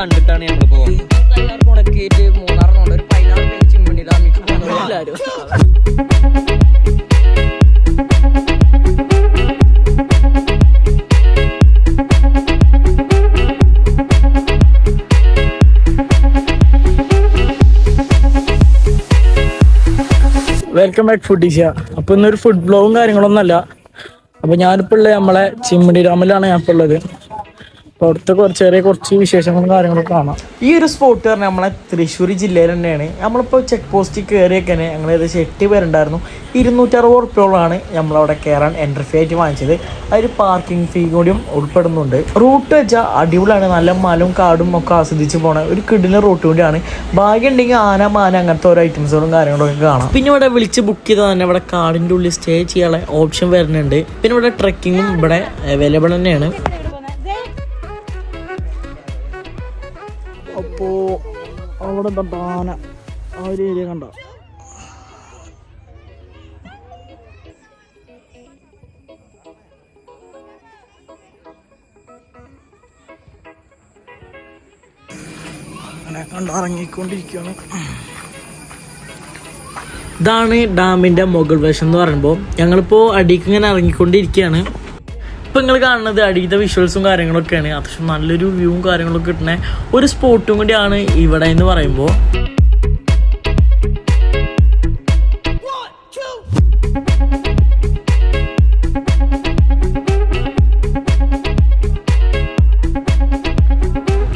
കണ്ടിട്ടാണ് ഞങ്ങൾ പോകുന്നത് മുടക്കിയിട്ട് മൂന്നാറിനോട് ഒരു പതിനാറ് എല്ലാവരും വെൽക്കം ബാക്ക് ഫുഡ് ഈസിയ അപ്പൊ ഇന്നൊരു ഫുഡ് ബ്ലോഗും കാര്യങ്ങളൊന്നല്ല അപ്പൊ ഞാനിപ്പോ ഉള്ളത് നമ്മളെ ചിമ്മണി ഡാമിലാണ് ഞാൻ ഇപ്പൊ ഉള്ളത്. അവിടുത്തെ കുറച്ച് ചെറിയ കുറച്ച് വിശേഷങ്ങളും കാര്യങ്ങളൊക്കെ കാണാം. ഈ ഒരു സ്പോട്ട് പറഞ്ഞാൽ നമ്മളെ തൃശ്ശൂർ ജില്ലയിൽ തന്നെയാണ്. നമ്മളിപ്പോൾ ചെക്ക് പോസ്റ്റിൽ കയറിയൊക്കെ തന്നെ ഞങ്ങൾ ഏകദേശം എട്ട് പേരുണ്ടായിരുന്നു. ഇരുന്നൂറ്ററുപത് ഉറുപ്പ്യോളാണ് നമ്മളവിടെ കയറാൻ എൻട്രി ഫീ ആയിട്ട് വാങ്ങിച്ചത്. അതിൽ പാർക്കിംഗ് ഫീ കൂടിയും ഉൾപ്പെടുന്നുണ്ട്. റൂട്ട് വെച്ചാൽ അടിപൊളിയാണ്. നല്ല മലും കാടും ഒക്കെ ആസ്വദിച്ച് പോണ ഒരു കിടിലൻ റൂട്ട് കൂടിയാണ്. ഭാഗ്യം ഉണ്ടെങ്കിൽ ആന മാന അങ്ങനത്തെ ഓരോ ഐറ്റംസുകളും കാര്യങ്ങളൊക്കെ കാണാം. പിന്നെ ഇവിടെ വിളിച്ച് ബുക്ക് ചെയ്താൽ തന്നെ ഇവിടെ കാടിന്റെ ഉള്ളിൽ സ്റ്റേ ചെയ്യാനുള്ള ഓപ്ഷൻ വരുന്നുണ്ട്. പിന്നെ ഇവിടെ ട്രക്കിങ്ങും ഇവിടെ അവൈലബിൾ തന്നെയാണ്. അപ്പോ അവിടെ എന്താ ആന ആ ഒരു ഏരിയ കണ്ട? ഇതാണ് ഡാമിന്റെ മുകൾ വശം എന്ന് പറയുമ്പോൾ ഞങ്ങളിപ്പോൾ അടിക്കിങ്ങനെ ഇറങ്ങിക്കൊണ്ടിരിക്കുകയാണ് ഇപ്പൊ നിങ്ങൾ കാണുന്നത് അടിയിലത്തെ വിഷ്വൽസും കാര്യങ്ങളൊക്കെയാണ് അത്യാവശ്യം നല്ലൊരു വ്യൂവും കാര്യങ്ങളൊക്കെ കിട്ടുന്ന ഒരു സ്പോട്ടും കൂടിയാണ് ഇവിടെ എന്ന് പറയുമ്പോൾ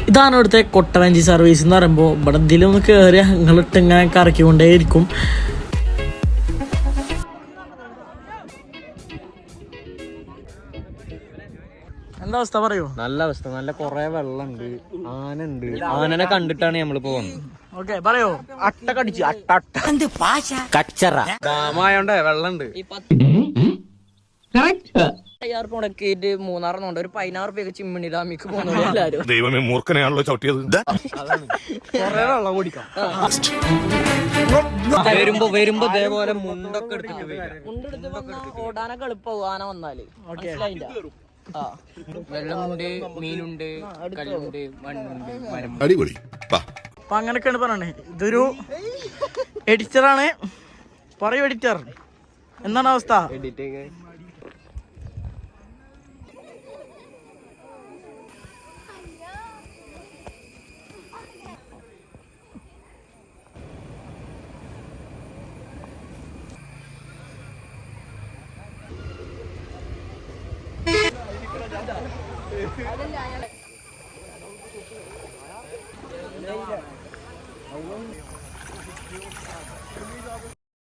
ഇതാണ് ഇവിടുത്തെ കൊട്ടവഞ്ചി സർവീസ് എന്ന് പറയുമ്പോൾ ഇവിടെ ഇതിലൊന്ന് കയറി ഞങ്ങളിട്ട് ഇങ്ങനെ കറക്കിക്കൊണ്ടേയിരിക്കും. എന്താ അവസ്ഥ പറയൂ? നല്ല അവസ്ഥ. നല്ല കൊറേ വെള്ളമുണ്ട് ആന ഉണ്ട് ആനനെ കണ്ടിട്ടാണ് നമ്മൾ പോകുന്നത് ഓക്കെ പറയോ. അട്ട കടിച്ചു അട്ട അട്ട. കച്ചറ. ഡാമായോണ്ടേ വെള്ളമുണ്ട് മുടക്കിയിട്ട് ഒരു പതിനാറ് പേര് ചിമ്മണി ഡാമിക്ക് പോകുന്നത്. എല്ലാവരും ദൈവമേ മൂർഖനെയാണല്ലോ ചവിട്ടിയത്. കൊറേ വെള്ളം കുടിക്കാം. വരുമ്പോ വരുമ്പോ ഇതേപോലെ മുണ്ടൊക്കെ എടുത്തിട്ട് മുണ്ടെടുത്ത് ഓടാനൊക്കെ എളുപ്പമാവും ആന വന്നാൽ. മനസ്സിലായില്ല. വെള്ളമുണ്ട് മീനുണ്ട് കല്ലുണ്ട് മണ്ണുണ്ട് മരം അടിപൊളി. വാ. അപ്പൊ അങ്ങനെയൊക്കെയാണ് പറയണേ. ഇതൊരു എഡിറ്ററാണ് പറയൂ എഡിറ്റർ എന്താണ് അവസ്ഥ? അതല്ല അയാളെ